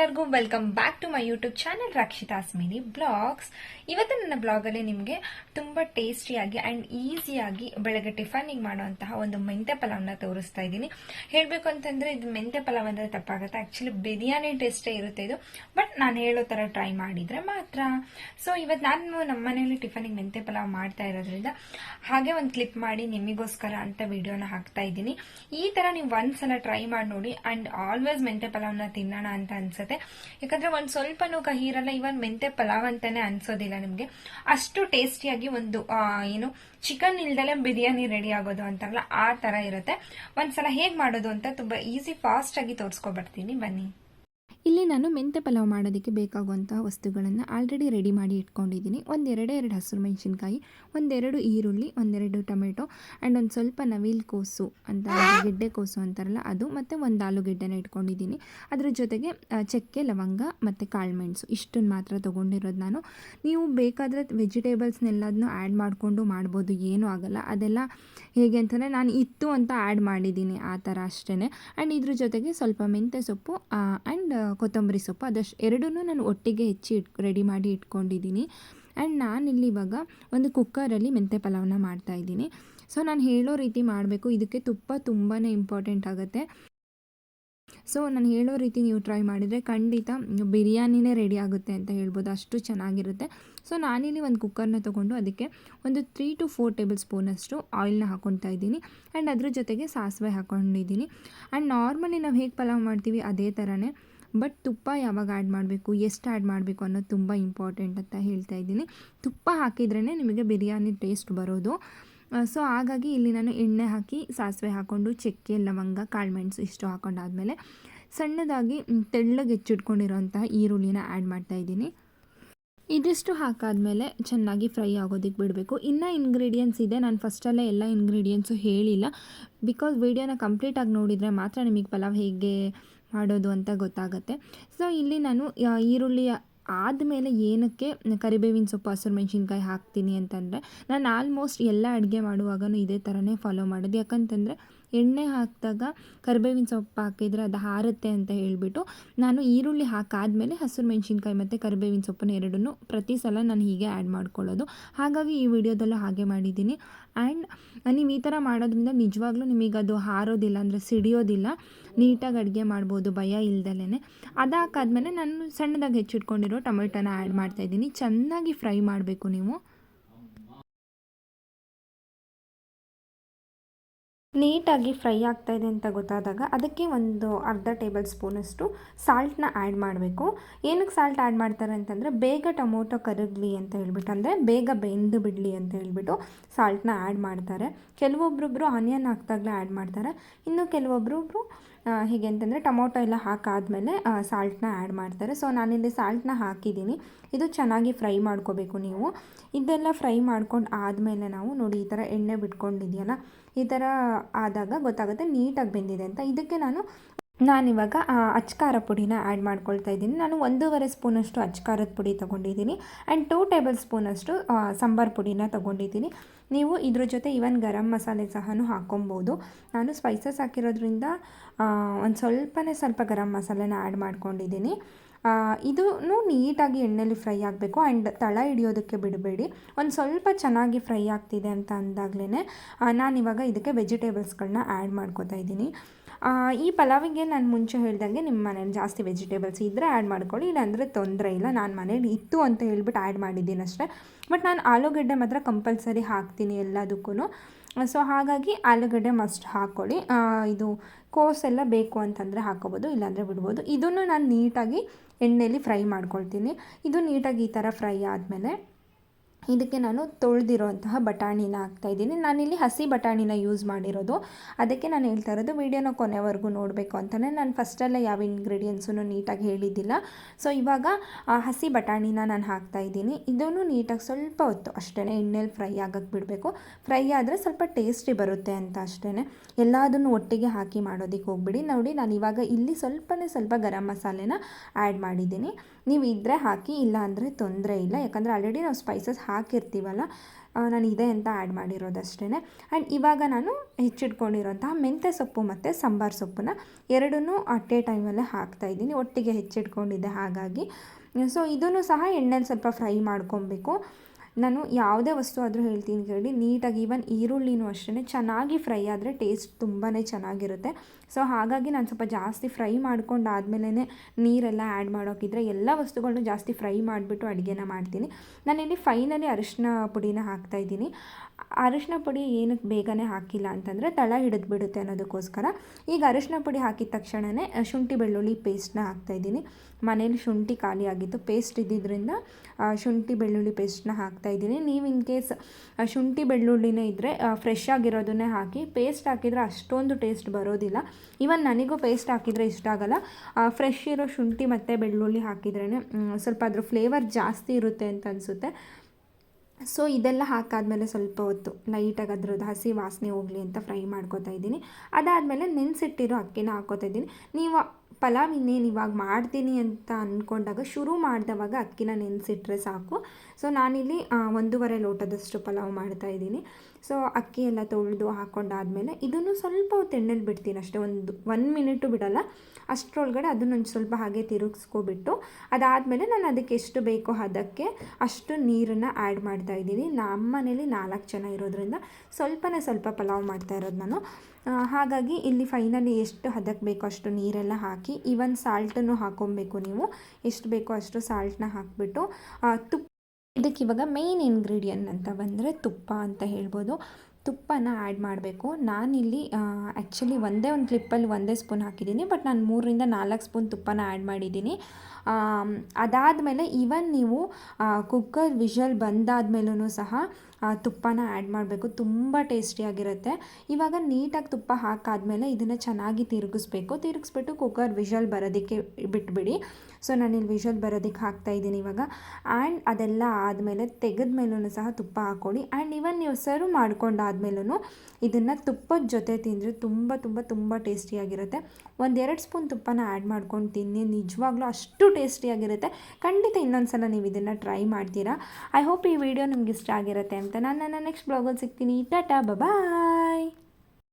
ಎಲ್ಲರಿಗೂ welcome back to my YouTube channel Rakshitha ಸ್ಮಿನಿ blogs ಇವತ್ತು ನನ್ನ ಬ್ಲಾಗಲ್ಲಿ ನಿಮಗೆ ತುಂಬ ಟೇಸ್ಟಿಯಾಗಿ ಆ್ಯಂಡ್ ಈಸಿಯಾಗಿ ಬೆಳಗ್ಗೆ ಟಿಫನಿಗೆ ಮಾಡುವಂತಹ ಒಂದು ಮೆಂತೆ ಪಲಾವನ್ನ ತೋರಿಸ್ತಾ ಇದ್ದೀನಿ. ಹೇಳಬೇಕು ಅಂತಂದರೆ ಇದು ಮೆಂತೆ ಪಲಾವ್ ಅಂದರೆ ತಪ್ಪಾಗುತ್ತೆ. ಆ್ಯಕ್ಚುಲಿ ಬಿರಿಯಾನಿ ಟೇಸ್ಟೇ ಇರುತ್ತೆ ಇದು. ಬಟ್ ನಾನು ಹೇಳೋ ಥರ ಟ್ರೈ ಮಾಡಿದರೆ ಮಾತ್ರ. ಸೊ ಇವತ್ತು ನಾನು ನಮ್ಮ ಮನೇಲಿ ಟಿಫನಿಗೆ ಮೆಂತೆ ಪಲಾವ್ ಮಾಡ್ತಾ ಇರೋದ್ರಿಂದ ಹಾಗೆ ಒಂದು ಕ್ಲಿಪ್ ಮಾಡಿ ನಿಮಗೋಸ್ಕರ ಅಂತ ವಿಡಿಯೋನ ಹಾಕ್ತಾ ಇದ್ದೀನಿ. ಈ ಥರ ನೀವು ಒಂದ್ಸಲ ಟ್ರೈ ಮಾಡಿ ನೋಡಿ. ಆ್ಯಂಡ್ ಆಲ್ವೇಸ್ ಮೆಂತೆ ಪಲಾವ್ನ ತಿನ್ನೋಣ ಅಂತ ಅನ್ಸುತ್ತೆ. ಯಾಕಂದ್ರೆ ಒಂದ್ ಸ್ವಲ್ಪನೂ ಕಹಿ ಇರಲ್ಲ ಇವನ್ ಮೆಂತೆ ಪಲಾವ್ ಅಂತಾನೆ ಅನ್ಸೋದಿಲ್ಲ ನಿಮ್ಗೆ. ಅಷ್ಟು ಟೇಸ್ಟಿಯಾಗಿ ಒಂದು ಏನು ಚಿಕನ್ ಇಲ್ದಲೆ ಬಿರಿಯಾನಿ ರೆಡಿ ಆಗೋದು ಅಂತಾರಲ್ಲ, ಆ ತರ ಇರುತ್ತೆ. ಒಂದ್ಸಲ ಹೇಗ್ ಮಾಡೋದು ಅಂತ ತುಂಬಾ ಈಸಿ ಫಾಸ್ಟ್ ಆಗಿ ತೋರಿಸ್ಕೊಬರ್ತೀನಿ. ಬನ್ನಿ. ಇಲ್ಲಿ ನಾನು ಮೆಂತೆ ಪಲಾವ್ ಮಾಡೋದಕ್ಕೆ ಬೇಕಾಗುವಂತಹ ವಸ್ತುಗಳನ್ನು ಆಲ್ರೆಡಿ ರೆಡಿ ಮಾಡಿ ಇಟ್ಕೊಂಡಿದ್ದೀನಿ. ಒಂದೆರಡೇ ಎರಡು ಹಸಿರು ಮೆಣಸಿನ್ಕಾಯಿ, ಒಂದೆರಡು ಈರುಳ್ಳಿ, ಒಂದೆರಡು ಟೊಮೆಟೊ ಆ್ಯಂಡ್ ಒಂದು ಸ್ವಲ್ಪ ನವಿಲ್ ಕೋಸು ಅಂತ ಗೆಡ್ಡೆ ಕೋಸು ಅಂತಾರಲ್ಲ ಅದು ಮತ್ತು ಒಂದು ಆಲೂಗೆಡ್ಡೆನ ಇಟ್ಕೊಂಡಿದ್ದೀನಿ. ಅದ್ರ ಜೊತೆಗೆ ಚಕ್ಕೆ, ಲವಂಗ ಮತ್ತು ಕಾಳುಮೆಣಸು ಇಷ್ಟನ್ನು ಮಾತ್ರ ತೊಗೊಂಡಿರೋದು ನಾನು. ನೀವು ಬೇಕಾದರೆ ವೆಜಿಟೇಬಲ್ಸ್ನೆಲ್ಲದನ್ನು ಆ್ಯಡ್ ಮಾಡಿಕೊಂಡು ಮಾಡ್ಬೋದು, ಏನೂ ಆಗಲ್ಲ. ಅದೆಲ್ಲ ಹೇಗೆ ಅಂತಂದರೆ ನಾನು ಇತ್ತು ಅಂತ ಆ್ಯಡ್ ಮಾಡಿದ್ದೀನಿ ಆ ಥರ ಅಷ್ಟೇ ಆ್ಯಂಡ್ ಇದ್ರ ಜೊತೆಗೆ ಸ್ವಲ್ಪ ಮೆಂತ್ಯ ಸೊಪ್ಪು ಆ್ಯಂಡ್ ಕೊತ್ತಂಬರಿ ಸೊಪ್ಪು, ಅದಷ್ಟು ಎರಡೂ ನಾನು ಒಟ್ಟಿಗೆ ಹೆಚ್ಚಿ ಇಟ್ ರೆಡಿ ಮಾಡಿ ಇಟ್ಕೊಂಡಿದ್ದೀನಿ. ಆ್ಯಂಡ್ ನಾನಿಲ್ಲಿ ಇವಾಗ ಒಂದು ಕುಕ್ಕರಲ್ಲಿ ಮೆಂತ್ಯ ಪಲಾವ್ನ ಮಾಡ್ತಾಯಿದ್ದೀನಿ ಸೊ ನಾನು ಹೇಳೋ ರೀತಿ ಮಾಡಬೇಕು. ಇದಕ್ಕೆ ತುಪ್ಪ ತುಂಬಾ ಇಂಪಾರ್ಟೆಂಟ್ ಆಗುತ್ತೆ. ಸೊ ನಾನು ಹೇಳೋ ರೀತಿ ನೀವು ಟ್ರೈ ಮಾಡಿದರೆ ಖಂಡಿತ ಬಿರಿಯಾನಿನೇ ರೆಡಿ ಆಗುತ್ತೆ ಅಂತ ಹೇಳ್ಬೋದು. ಅಷ್ಟು ಚೆನ್ನಾಗಿರುತ್ತೆ. ಸೊ ನಾನಿಲ್ಲಿ ಒಂದು ಕುಕ್ಕರ್ನ ತೊಗೊಂಡು ಅದಕ್ಕೆ ಒಂದು ತ್ರೀ ಟು ಫೋರ್ ಟೇಬಲ್ ಸ್ಪೂನಷ್ಟು ಆಯಿಲ್ನ ಹಾಕ್ಕೊತಾ ಇದ್ದೀನಿ. ಆ್ಯಂಡ್ ಅದ್ರ ಜೊತೆಗೆ ಸಾಸಿವೆ ಹಾಕ್ಕೊಂಡಿದ್ದೀನಿ ಆ್ಯಂಡ್ ನಾರ್ಮಲಿ ನಾವು ಹೇಗೆ ಪಲಾವ್ ಮಾಡ್ತೀವಿ ಅದೇ ಥರನೇ ಬಟ್ ತುಪ್ಪ ಯಾವಾಗ ಆ್ಯಡ್ ಮಾಡಬೇಕು, ಎಷ್ಟು ಆ್ಯಡ್ ಮಾಡಬೇಕು ಅನ್ನೋದು ತುಂಬ ಇಂಪಾರ್ಟೆಂಟ್ ಅಂತ ಹೇಳ್ತಾ ಇದ್ದೀನಿ. ತುಪ್ಪ ಹಾಕಿದ್ರೇ ನಿಮಗೆ ಬಿರಿಯಾನಿ ಟೇಸ್ಟ್ ಬರೋದು. ಸೊ ಹಾಗಾಗಿ ಇಲ್ಲಿ ನಾನು ಎಣ್ಣೆ ಹಾಕಿ, ಸಾಸಿವೆ ಹಾಕ್ಕೊಂಡು ಚಕ್ಕೆ, ಲವಂಗ ಕಾಳುಮೆಣಸು ಇಷ್ಟು ಹಾಕೊಂಡಾದ್ಮೇಲೆ ಸಣ್ಣದಾಗಿ ತೆಳ್ಳಗೆ ಹೆಚ್ಚಿಟ್ಕೊಂಡಿರೋಂತಹ ಈರುಳ್ಳಿನ ಆ್ಯಡ್ ಮಾಡ್ತಾ ಇದ್ದೀನಿ. ಇದಿಷ್ಟು ಹಾಕಾದ್ಮೇಲೆ ಚೆನ್ನಾಗಿ ಫ್ರೈ ಆಗೋದಕ್ಕೆ ಬಿಡಬೇಕು. ಇನ್ನು ಇಂಗ್ರೀಡಿಯೆಂಟ್ಸ್ ಇದೆ. ನಾನು ಫಸ್ಟಲ್ಲೇ ಎಲ್ಲ ಇಂಗ್ರೀಡಿಯೆಂಟ್ಸು ಹೇಳಿಲ್ಲ. ಬಿಕಾಸ್ ವೀಡಿಯೋನ ಕಂಪ್ಲೀಟಾಗಿ ನೋಡಿದರೆ ಮಾತ್ರ ನಿಮಗೆ ಪಲಾವ್ ಹೇಗೆ ಮಾಡೋದು ಅಂತ ಗೊತ್ತಾಗುತ್ತೆ. ಸೊ ಇಲ್ಲಿ ನಾನು ಈರುಳ್ಳಿ ಆದಮೇಲೆ ಏನಕ್ಕೆ ಕರಿಬೇವಿನ ಸೊಪ್ಪು, ಹಸಿರು ಮೆಣಸಿನ್ಕಾಯಿ ಹಾಕ್ತೀನಿ ಅಂತಂದರೆ, ನಾನು ಆಲ್ಮೋಸ್ಟ್ ಎಲ್ಲ ಅಡುಗೆ ಮಾಡುವಾಗಲೂ ಇದೇ ಥರನೇ ಫಾಲೋ ಮಾಡೋದು. ಯಾಕಂತಂದರೆ ಎಣ್ಣೆ ಹಾಕಿದಾಗ ಕರಿಬೇವಿನ ಸೊಪ್ಪು ಹಾಕಿದರೆ ಅದು ಹಾರುತ್ತೆ ಅಂತ ಹೇಳಿಬಿಟ್ಟು ನಾನು ಈರುಳ್ಳಿ ಹಾಕಾದಮೇಲೆ ಹಸಿರು ಮೆಣಸಿನ್ಕಾಯಿ ಮತ್ತು ಕರಿಬೇವಿನ ಸೊಪ್ಪನ್ನು ಎರಡನ್ನೂ ಪ್ರತಿ ಸಲ ನಾನು ಹೀಗೆ ಆ್ಯಡ್ ಮಾಡ್ಕೊಳ್ಳೋದು. ಹಾಗಾಗಿ ಈ ವಿಡಿಯೋದಲ್ಲೂ ಹಾಗೆ ಮಾಡಿದ್ದೀನಿ. ಆ್ಯಂಡ್ ನೀವು ಈ ಥರ ಮಾಡೋದ್ರಿಂದ ನಿಜವಾಗ್ಲೂ ನಿಮಗೆ ಅದು ಹಾರೋದಿಲ್ಲ, ಅಂದರೆ ಸಿಡಿಯೋದಿಲ್ಲ. ನೀಟಾಗಿ ಅಡುಗೆ ಮಾಡ್ಬೋದು, ಭಯ ಇಲ್ದಲೇ ಅದಾಕಾದ್ಮೇಲೆ ನಾನು ಸಣ್ಣದಾಗಿ ಹೆಚ್ಚಿಟ್ಕೊಂಡಿರೋ ಟೊಮೆಟೊನ ಆ್ಯಡ್ ಮಾಡ್ತಾಯಿದ್ದೀನಿ ಚೆನ್ನಾಗಿ ಫ್ರೈ ಮಾಡಬೇಕು ನೀವು. ನೀಟಾಗಿ ಫ್ರೈ ಆಗ್ತಾ ಇದೆ ಅಂತ ಗೊತ್ತಾದಾಗ ಅದಕ್ಕೆ ಒಂದು ಅರ್ಧ ಟೇಬಲ್ ಸ್ಪೂನಷ್ಟು ಸಾಲ್ಟ್ನ ಆ್ಯಡ್ ಮಾಡಬೇಕು. ಏನಕ್ಕೆ ಸಾಲ್ಟ್ ಆ್ಯಡ್ ಮಾಡ್ತಾರೆ ಅಂತಂದರೆ ಬೇಗ ಟೊಮೊಟೊ ಕರಗಲಿ ಅಂತ ಹೇಳ್ಬಿಟ್ಟು, ಅಂದರೆ ಬೇಗ ಬೆಂದು ಬಿಡಲಿ ಅಂತ ಹೇಳ್ಬಿಟ್ಟು ಸಾಲ್ಟ್ನ ಆ್ಯಡ್ ಮಾಡ್ತಾರೆ. ಕೆಲವೊಬ್ರೊಬ್ಬರು ಆನಿಯನ್ ಹಾಕ್ದಾಗಲೇ ಆ್ಯಡ್ ಮಾಡ್ತಾರೆ. ಇನ್ನು ಕೆಲವೊಬ್ರೊಬ್ರು ಹೀಗೆ ಹೇಗೆ ಅಂತಂದರೆ ಟೊಮೊಟೊ ಎಲ್ಲ ಹಾಕಾದಮೇಲೆ ಸಾಲ್ಟ್ನ ಆ್ಯಡ್ ಮಾಡ್ತಾರೆ. ಸೊ ನಾನಿಲ್ಲಿ ಸಾಲ್ಟ್ನ ಹಾಕಿದ್ದೀನಿ. ಇದು ಚೆನ್ನಾಗಿ ಫ್ರೈ ಮಾಡ್ಕೋಬೇಕು ನೀವು. ಇದೆಲ್ಲ ಫ್ರೈ ಮಾಡ್ಕೊಂಡು ಆದಮೇಲೆ ನಾವು ನೋಡಿ ಈ ಥರ ಎಣ್ಣೆ ಬಿಟ್ಕೊಂಡಿದೆಯಲ್ಲ ಈ ಥರ ಆದಾಗ ಗೊತ್ತಾಗುತ್ತೆ, ನೀಟಾಗಿ ಬೆಂದಿದೆ ಅಂತ. ಇದಕ್ಕೆ ನಾನು, ನಾನಿವಾಗ ಅಚ್ಕಾರ ಪುಡಿನ ಆ್ಯಡ್ ಮಾಡ್ಕೊಳ್ತಾ ಇದ್ದೀನಿ. ನಾನು ಒಂದೂವರೆ ಸ್ಪೂನಷ್ಟು ಅಚ್ಕಾರದ ಪುಡಿ ತೊಗೊಂಡಿದ್ದೀನಿ ಆ್ಯಂಡ್ ಟೂ ಟೇಬಲ್ ಸ್ಪೂನಷ್ಟು ಸಾಂಬಾರ್ ಪುಡಿನ ತೊಗೊಂಡಿದ್ದೀನಿ. ನೀವು ಇದ್ರ ಜೊತೆ ಇವನ್ ಗರಂ ಮಸಾಲೆ ಸಹ ಹಾಕೊಬೋದು. ನಾನು ಸ್ಪೈಸಸ್ ಹಾಕಿರೋದ್ರಿಂದ ಒಂದು ಸ್ವಲ್ಪನೇ ಸ್ವಲ್ಪ ಗರಂ ಮಸಾಲೆನ ಆ್ಯಡ್ ಮಾಡ್ಕೊಂಡಿದ್ದೀನಿ. ಇದೂ ನೀಟಾಗಿ ಎಣ್ಣೆಲಿ ಫ್ರೈ ಆಗಬೇಕು. ಆ್ಯಂಡ್ ತಳ ಹಿಡಿಯೋದಕ್ಕೆ ಬಿಡಬೇಡಿ. ಒಂದು ಸ್ವಲ್ಪ ಚೆನ್ನಾಗಿ ಫ್ರೈ ಆಗ್ತಿದೆ ಅಂತ ಅಂದಾಗಲೇ ನಾನಿವಾಗ ಇದಕ್ಕೆ ವೆಜಿಟೇಬಲ್ಸ್ಗಳನ್ನ ಆ್ಯಡ್ ಮಾಡ್ಕೋತಾ ಇದ್ದೀನಿ. ಈ ಪಲಾವಿಗೆ ನಾನು ಮುಂಚೆ ಹೇಳ್ದಂಗೆ ನಿಮ್ಮ ಮನೇಲಿ ಜಾಸ್ತಿ ವೆಜಿಟೇಬಲ್ಸ್ ಇದ್ದರೆ ಆ್ಯಡ್ ಮಾಡ್ಕೊಳ್ಳಿ, ಇಲ್ಲಾಂದರೆ ತೊಂದರೆ ಇಲ್ಲ. ನಾನು ಮನೇಲಿ ಇತ್ತು ಅಂತ ಹೇಳ್ಬಿಟ್ಟು ಆ್ಯಡ್ ಮಾಡಿದ್ದೀನಿ ಅಷ್ಟೇ. ಬಟ್ ನಾನು ಆಲೂಗಡ್ಡೆ ಮಾತ್ರ ಕಂಪಲ್ಸರಿ ಹಾಕ್ತೀನಿ ಎಲ್ಲದಕ್ಕೂ ಸೊ ಹಾಗಾಗಿ ಆಲೂಗಡ್ಡೆ ಮಸ್ಟ್ ಹಾಕ್ಕೊಳ್ಳಿ. ಇದು ಕೋಸ್ ಎಲ್ಲ ಬೇಕು ಅಂತಂದರೆ ಹಾಕೋಬೋದು ಇಲ್ಲಾಂದರೆ ಬಿಡ್ಬೋದು. ಇದನ್ನು ನಾನು ನೀಟಾಗಿ ಎಣ್ಣೆಯಲ್ಲಿ ಫ್ರೈ ಮಾಡ್ಕೊಳ್ತೀನಿ. ಇದು ನೀಟಾಗಿ ಈ ಥರ ಫ್ರೈ ಆದಮೇಲೆ ಇದಕ್ಕೆ ನಾನು ತೊಳೆದಿರೋಂತಹ ಬಟಾಣಿನ ಹಾಕ್ತಾಯಿದ್ದೀನಿ ನಾನಿಲ್ಲಿ ಹಸಿ ಬಟಾಣಿನ ಯೂಸ್ ಮಾಡಿರೋದು. ಅದಕ್ಕೆ ನಾನು ಹೇಳ್ತಾ ಇರೋದು ವೀಡಿಯೋನ ಕೊನೆವರೆಗೂ ನೋಡಬೇಕು ಅಂತಲೇ ನಾನು ಫಸ್ಟೆಲ್ಲ ಯಾವ ಇಂಗ್ರೀಡಿಯೆಂಟ್ಸೂ ನೀಟಾಗಿ ಹೇಳಿದ್ದಿಲ್ಲ. ಸೊ ಇವಾಗ ಹಸಿ ಬಟಾಣಿನ ನಾನು ಹಾಕ್ತಾ ಇದ್ದೀನಿ. ಇದನ್ನು ನೀಟಾಗಿ ಸ್ವಲ್ಪ ಹೊತ್ತು ಅಷ್ಟೇ ಎಣ್ಣೆಲಿ ಫ್ರೈ ಆಗಕ್ಕೆ ಬಿಡಬೇಕು. ಫ್ರೈ ಆದರೆ ಸ್ವಲ್ಪ ಟೇಸ್ಟಿ ಬರುತ್ತೆ ಅಂತ ಅಷ್ಟೇ ಎಲ್ಲದನ್ನು ಒಟ್ಟಿಗೆ ಹಾಕಿ ಮಾಡೋದಕ್ಕೆ ಹೋಗ್ಬಿಡಿ. ನೋಡಿ, ನಾನು ಇವಾಗ ಇಲ್ಲಿ ಸ್ವಲ್ಪನೇ ಸ್ವಲ್ಪ ಗರಂ ಮಸಾಲೆನ ಆ್ಯಡ್ ಮಾಡಿದ್ದೀನಿ. ನೀವು ಇದ್ದರೆ ಹಾಕಿ ಇಲ್ಲ ಅಂದರೆ ತೊಂದರೆ ಇಲ್ಲ. ಯಾಕಂದರೆ ಆಲ್ರೆಡಿ ನಾವು ಸ್ಪೈಸಸ್ ಹಾಕಿರ್ತೀವಲ್ಲ ನಾನು ಇದೆ ಅಂತ ಆ್ಯಡ್ ಮಾಡಿರೋದಷ್ಟೇ ಆ್ಯಂಡ್ ಇವಾಗ ನಾನು ಹೆಚ್ಚಿಟ್ಕೊಂಡಿರೋಂತಹ ಮೆಂತ್ಯ ಸೊಪ್ಪು ಮತ್ತು ಸಾಂಬಾರು ಸೊಪ್ಪನ್ನ ಎರಡನ್ನೂ ಅಟ್ಟೆ ಟೈಮಲ್ಲೇ ಹಾಕ್ತಾಯಿದ್ದೀನಿ ಒಟ್ಟಿಗೆ ಹೆಚ್ಚಿಟ್ಕೊಂಡಿದ್ದೆ ಹಾಗಾಗಿ. ಸೊ ಇದನ್ನು ಸಹ ಎಣ್ಣೆಲಿ ಸ್ವಲ್ಪ ಫ್ರೈ ಮಾಡ್ಕೊಬೇಕು. ನಾನು ಯಾವುದೇ ವಸ್ತು ಆದರೂ ಹೇಳ್ತೀನಿ ಕೇಳಿ, ನೀಟಾಗಿ ಈವನ್ ಈರುಳ್ಳಿನೂ ಅಷ್ಟೇ ಚೆನ್ನಾಗಿ ಫ್ರೈ ಆದರೆ ಟೇಸ್ಟ್ ತುಂಬಾ ಚೆನ್ನಾಗಿರುತ್ತೆ. ಸೊ ಹಾಗಾಗಿ ನಾನು ಸ್ವಲ್ಪ ಜಾಸ್ತಿ ಫ್ರೈ ಮಾಡ್ಕೊಂಡಾದ್ಮೇಲೆ ನೀರೆಲ್ಲ ಆ್ಯಡ್ ಮಾಡೋಕ್ಕಿದ್ರೆ ಎಲ್ಲ ವಸ್ತುಗಳನ್ನೂ ಜಾಸ್ತಿ ಫ್ರೈ ಮಾಡಿಬಿಟ್ಟು ಅಡುಗೆನ ಮಾಡ್ತೀನಿ. ನಾನಿಲ್ಲಿ ಫೈನಲಿ ಅರಿಶಿನ ಪುಡಿನ ಹಾಕ್ತಾಯಿದ್ದೀನಿ ಅರಿಶಿನ ಪುಡಿ ಏನಕ್ಕೆ ಬೇಗನೆ ಹಾಕಿಲ್ಲ ಅಂತಂದರೆ ತಳ ಹಿಡಿದು ಬಿಡುತ್ತೆ ಅನ್ನೋದಕ್ಕೋಸ್ಕರ. ಈಗ ಅರಿಶಿನ ಪುಡಿ ಹಾಕಿದ ತಕ್ಷಣವೇ ಶುಂಠಿ ಬೆಳ್ಳುಳ್ಳಿ ಪೇಸ್ಟ್ನ ಹಾಕ್ತಾಯಿದ್ದೀನಿ ಮನೇಲಿ ಶುಂಠಿ ಖಾಲಿ ಆಗಿತ್ತು ಪೇಸ್ಟ್ ಇದ್ದಿದ್ದರಿಂದ ಶುಂಠಿ ಬೆಳ್ಳುಳ್ಳಿ ಪೇಸ್ಟ್ನ ಹಾಕ್ತಾಯಿದ್ದೀನಿ ನೀವು ಇನ್ ಕೇಸ್ ಶುಂಠಿ ಬೆಳ್ಳುಳ್ಳಿನೇ ಇದ್ದರೆ ಫ್ರೆಶ್ ಆಗಿರೋದನ್ನೇ ಹಾಕಿ ಪೇಸ್ಟ್ ಹಾಕಿದರೆ ಅಷ್ಟೊಂದು ಟೇಸ್ಟ್ ಬರೋದಿಲ್ಲ. ಇವನ್ ನನಗೂ ಪೇಸ್ಟ್ ಹಾಕಿದರೆ ಇಷ್ಟ ಆಗಲ್ಲ. ಫ್ರೆಶ್ ಇರೋ ಶುಂಠಿ ಮತ್ತು ಬೆಳ್ಳುಳ್ಳಿ ಹಾಕಿದ್ರೇ ಸ್ವಲ್ಪ ಅದ್ರ ಫ್ಲೇವರ್ ಜಾಸ್ತಿ ಇರುತ್ತೆ ಅಂತ ಅನಿಸುತ್ತೆ. ಸೊ ಇದೆಲ್ಲ ಹಾಕಾದಮೇಲೆ ಸ್ವಲ್ಪ ಹೊತ್ತು ಲೈಟಾಗಿ ಅದ್ರದ್ದು ಹಸಿ ವಾಸನೆ ಹೋಗಲಿ ಅಂತ ಫ್ರೈ ಮಾಡ್ಕೋತಾ ಇದ್ದೀನಿ. ಅದಾದಮೇಲೆ ನೆನೆಸಿಟ್ಟಿರೋ ಅಕ್ಕಿನ ಹಾಕೋತಾ ಇದ್ದೀನಿ. ನೀವು ಪಲಾವ್ ಇನ್ನೇನು ಇವಾಗ ಮಾಡ್ತೀನಿ ಅಂತ ಅಂದ್ಕೊಂಡಾಗ ಶುರು ಮಾಡಿದವಾಗ ಅಕ್ಕಿನ ನೆನೆಸಿಟ್ರೆ ಸಾಕು. ಸೊ ನಾನಿಲ್ಲಿ ಒಂದೂವರೆ ಲೋಟದಷ್ಟು ಪಲಾವ್ ಮಾಡ್ತಾ ಇದ್ದೀನಿ. ಸೊ ಅಕ್ಕಿ ಎಲ್ಲ ತೊಳೆದು ಹಾಕ್ಕೊಂಡಾದ್ಮೇಲೆ ಇದನ್ನು ಸ್ವಲ್ಪ ಹೊತ್ತು ಬಿಡ್ತೀನಿ ಅಷ್ಟೇ. ಒಂದು ಒನ್ ಮಿನಿಟು ಬಿಡಲ್ಲ. ಅಷ್ಟರೊಳಗಡೆ ಅದನ್ನೊಂದು ಸ್ವಲ್ಪ ಹಾಗೆ ತಿರುಗಿಸ್ಕೊಬಿಟ್ಟು ಅದಾದಮೇಲೆ ನಾನು ಅದಕ್ಕೆ ಎಷ್ಟು ಬೇಕೋ ಅದಕ್ಕೆ ಅಷ್ಟು ನೀರನ್ನು ಆ್ಯಡ್ ಮಾಡ್ತಾ ಇದ್ದೀನಿ. ನಮ್ಮ ಮನೇಲಿ ನಾಲ್ಕು ಜನ ಇರೋದ್ರಿಂದ ಸ್ವಲ್ಪನೇ ಸ್ವಲ್ಪ ಪಲಾವ್ ಮಾಡ್ತಾ ಇರೋದು ನಾನು. ಹಾಗಾಗಿ ಇಲ್ಲಿ ಫೈನಲಿ ಎಷ್ಟು ಹದಕ್ಕೆ ಬೇಕೋ ಅಷ್ಟು ನೀರೆಲ್ಲ ಹಾಕಿ ಈವನ್ ಸಾಲ್ಟನ್ನು ಹಾಕೊಬೇಕು ನೀವು. ಎಷ್ಟು ಬೇಕೋ ಅಷ್ಟು ಸಾಲ್ಟನ್ನ ಹಾಕಿಬಿಟ್ಟು ತುಪ್ಪ ಇದಕ್ಕೆ ಇವಾಗ ಮೇಯ್ನ್ ಇಂಗ್ರೀಡಿಯಂಟ್ ಅಂತ ಬಂದರೆ ತುಪ್ಪ ಅಂತ ಹೇಳ್ಬೋದು. ತುಪ್ಪನ ಆ್ಯಡ್ ಮಾಡಬೇಕು. ನಾನಿಲ್ಲಿ ಆ್ಯಕ್ಚುಲಿ ಒಂದೇ ಒಂದು ಕ್ಲಿಪ್ಪಲ್ಲಿ ಒಂದೇ ಸ್ಪೂನ್ ಹಾಕಿದ್ದೀನಿ ಬಟ್ ನಾನು ಮೂರರಿಂದ ನಾಲ್ಕು ಸ್ಪೂನ್ ತುಪ್ಪನ ಆ್ಯಡ್ ಮಾಡಿದ್ದೀನಿ. ಅದಾದಮೇಲೆ ಈವನ್ ನೀವು ಕುಕ್ಕರ್ ವಿಷಲ್ ಬಂದಾದ್ಮೇಲೂ ಸಹ ತುಪ್ಪನ ಆ್ಯಡ್ ಮಾಡಬೇಕು. ತುಂಬ ಟೇಸ್ಟಿಯಾಗಿರುತ್ತೆ ಇವಾಗ ನೀಟಾಗಿ ತುಪ್ಪ ಹಾಕಾದ್ಮೇಲೆ ಇದನ್ನು ಚೆನ್ನಾಗಿ ತಿರುಗಿಸ್ಬೇಕು. ತಿರುಗಿಸ್ಬಿಟ್ಟು ಕುಕ್ಕರ್ ವಿಷಲ್ ಬರೋದಕ್ಕೆ ಬಿಟ್ಬಿಡಿ. ಸೊ ನಾನಿಲ್ಲಿ ವಿಷಲ್ ಬರೋದಕ್ಕೆ ಹಾಕ್ತಾ ಇದ್ದೀನಿ ಇವಾಗ. ಆ್ಯಂಡ್ ಅದೆಲ್ಲ ಆದಮೇಲೆ ತೆಗೆದ ಮೇಲೂ ಸಹ ತುಪ್ಪ ಹಾಕ್ಕೊಳ್ಳಿ ಆ್ಯಂಡ್ ಇವನ್ ನೀವು ಸರ್ವ್ ಮಾಡ್ಕೊಂಡಾದ್ಮೇಲೂ ಇದನ್ನು ತುಪ್ಪದ ಜೊತೆ ತಿಂದರೆ ತುಂಬ ತುಂಬ ತುಂಬ ಟೇಸ್ಟಿಯಾಗಿರುತ್ತೆ ಒಂದೆರಡು ಸ್ಪೂನ್ ತುಪ್ಪನ ಆ್ಯಡ್ ಮಾಡ್ಕೊಂಡು ತಿನ್ನಿ. ನಿಜವಾಗ್ಲೂ ಅಷ್ಟು ಟೇಸ್ಟಿಯಾಗಿರುತ್ತೆ ಖಂಡಿತ ಇನ್ನೊಂದು ಸಲ ನೀವು ಇದನ್ನು ಟ್ರೈ ಮಾಡ್ತೀರಾ? ಐ ಹೋಪ್ ಈ ವಿಡಿಯೋ ನಿಮ್ಗೆ ಇಷ್ಟ ಆಗಿರುತ್ತೆ ಅಂತ. ನಾನು ನನ್ನ ನೆಕ್ಸ್ಟ್ ಬ್ಲಾಗಲ್ಲಿ ಸಿಗ್ತೀನಿ. ಟಾಟಾ ಬಾಯ್